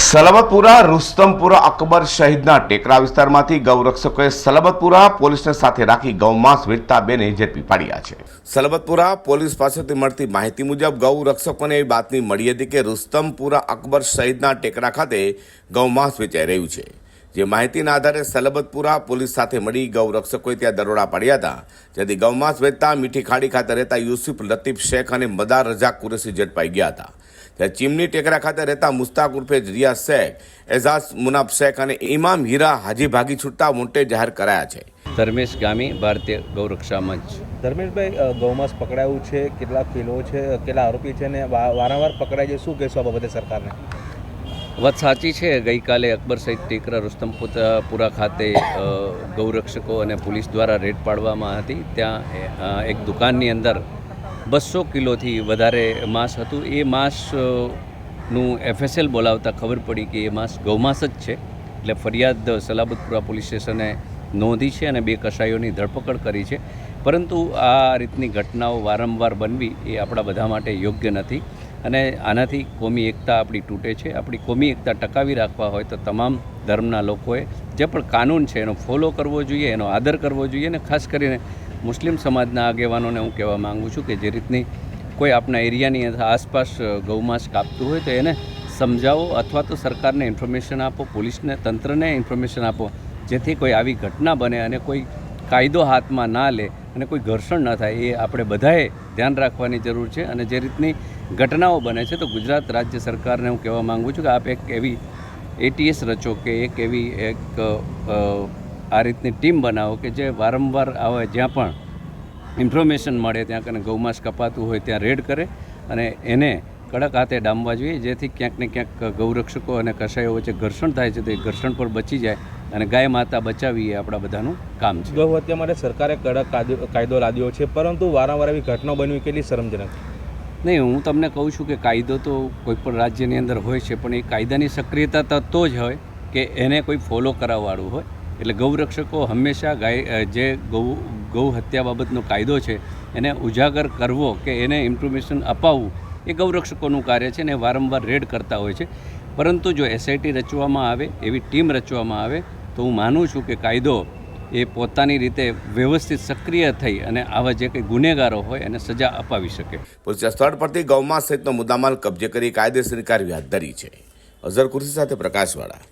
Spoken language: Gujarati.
સલાબતપુરા, રુસ્તમપુરા, અકબર શહીદના ટેકરા વિસ્તારમાંથી ગૌરક્ષકોએ સલબતપુરા પોલીસને સાથે રાખી ગૌમાંસ વેચતા બેને ઝડપી પાડ્યા છે. સલબતપુરા પોલીસ પાસેથી મળતી માહિતી મુજબ ગૌરક્ષકોને એવી બાતમી મળી હતી કે રુસ્તમપુરા, અકબર શહીદના ટેકરા ખાતે ગૌમાંસ વેચાઈ રહ્યું છે. જે માહિતીના આધારે સલબતપુરા પોલીસ સાથે મળી ગૌરક્ષકોએ ત્યાં દરોડા પાડ્યા હતા. જેથી ગૌમાંસ વેચતા મીઠી ખાડી ખાતે રહેતા યુસુફ, લતીફ શેખ અને મદાર રજા કુરેશી ઝડપાઈ ગયા હતા. ચીમની ટેકરા ખાતે રહેતા મુસ્તાક ઉર્ફે રિયા શેખ એઝાઝ મુનાફ શેખ અને ઇમામ હીરા હાજી ભાગી છૂટતા મોટે જાહેર કરાયા છે. ધર્મેશ ગામી ભારતીય ગૌરક્ષા મંચ. ધર્મેશભાઈ ગૌમાંસ પકડાયું છે કેટલા કિલો છે કેટલા આરોપી છે ને વા- વારંવાર પકડાય છે શું કહેશો આ બાબતે સરકારને? વાત સાચી છે ગઈકાલે અકબર સહિત ટેકરા રુસ્તમપુરા ખાતે ગૌરક્ષકો અને પોલીસ દ્વારા રેડ પાડવામાં હતી. ત્યાં એક દુકાનની અંદર બસો કિલોથી વધારે માંસ હતું. એ માંસનું એફએસએલ બોલાવતા ખબર પડી કે એ માંસ ગૌમાંસ જ છે. એટલે ફરિયાદ સલાબતપુરા પોલીસ સ્ટેશને નોંધી છે અને બે કસાઈઓની ધરપકડ કરી છે. પરંતુ આ રીતની ઘટનાઓ વારંવાર બનવી એ આપણા બધા માટે યોગ્ય નથી. અને આનાથી કોમી એકતા આપણી તૂટે છે. આપણી કોમી એકતા ટકાવી રાખવા હોય તો તમામ ધર્મના લોકોએ જે પણ કાનૂન છે એનો ફોલો કરવો જોઈએ, એનો આદર કરવો જોઈએ અને ખાસ કરીને મુસ્લિમ સમાજના આગેવાનોને હું કહેવા માગું છું કે જે રીતની કોઈ આપણા એરિયાની આસપાસ ગૌમાંસ કાપતું હોય તો એને સમજાવો અથવા તો સરકારને ઇન્ફોર્મેશન આપો, પોલીસને, તંત્રને ઇન્ફોર્મેશન આપો, જેથી કોઈ આવી ઘટના બને અને કોઈ કાયદો હાથમાં ના લે અને કોઈ ઘર્ષણ ન થાય, એ આપણે બધાએ ધ્યાન રાખવાની જરૂર છે. અને જે રીતની ઘટનાઓ બને છે તો ગુજરાત રાજ્ય સરકારને હું કહેવા માગું છું કે આપ એક એવી એટીએસ રચો કે એક એવી એક આ રીતની ટીમ બનાવો કે જે વારંવાર આવે જ્યાં પણ ઇન્ફોર્મેશન મળે ત્યાં કને ગૌમાંસ કપાતું હોય ત્યાં રેડ કરે અને એને કડક હાથે ડામવા જોઈએ જેથી ક્યાંક ને ક્યાંક ગૌરક્ષકો અને કસાઈઓ વચ્ચે ઘર્ષણ થાય છે તો એ ઘર્ષણ પર બચી જાય અને ગાય માતા બચાવી એ આપણા બધાનું કામ છે. ગૌ હત્યા માટે સરકારે કડક કાયદો- લાદ્યો છે પરંતુ વારંવાર એવી ઘટના બનવી કેટલી શરમજનક? નહીં હું તમને કહું છું કે કાયદો તો કોઈ પણ રાજ્યની અંદર હોય છે પણ એ કાયદાની સક્રિયતા તો જ હોય કે એને કોઈ ફોલો કરાવવાળું હોય. એટલે ગૌરક્ષકો હંમેશા ગાય જે ગૌ ગૌ હત્યા બાબતનો કાયદો છે, એને ઉજાગર કરવો કે એને ઇન્ફોર્મેશન અપાવવું, એ ગૌરક્ષકોનું કાર્ય છે અને વારંવાર રેડ કરતા હોય છે. પરંતુ જો એસઆઈટી રચવામાં આવે, એવી ટીમ રચવામાં આવે, તો હું માનું છું કે કાયદો એ પોતાની રીતે વ્યવસ્થિત સક્રિય થઈ અને આવા જે કંઈ ગુનેગારો હોય, એને સજા અપાવી શકે. પોલીસે સ્થળ પરથી ગૌમાં સહિતનો મુદ્દામાલ કબજે કરી કાયદેસરની કાર્યવાહી હાથ ધરી છે. અઝર કુર્સી સાથે પ્રકાશવાળા.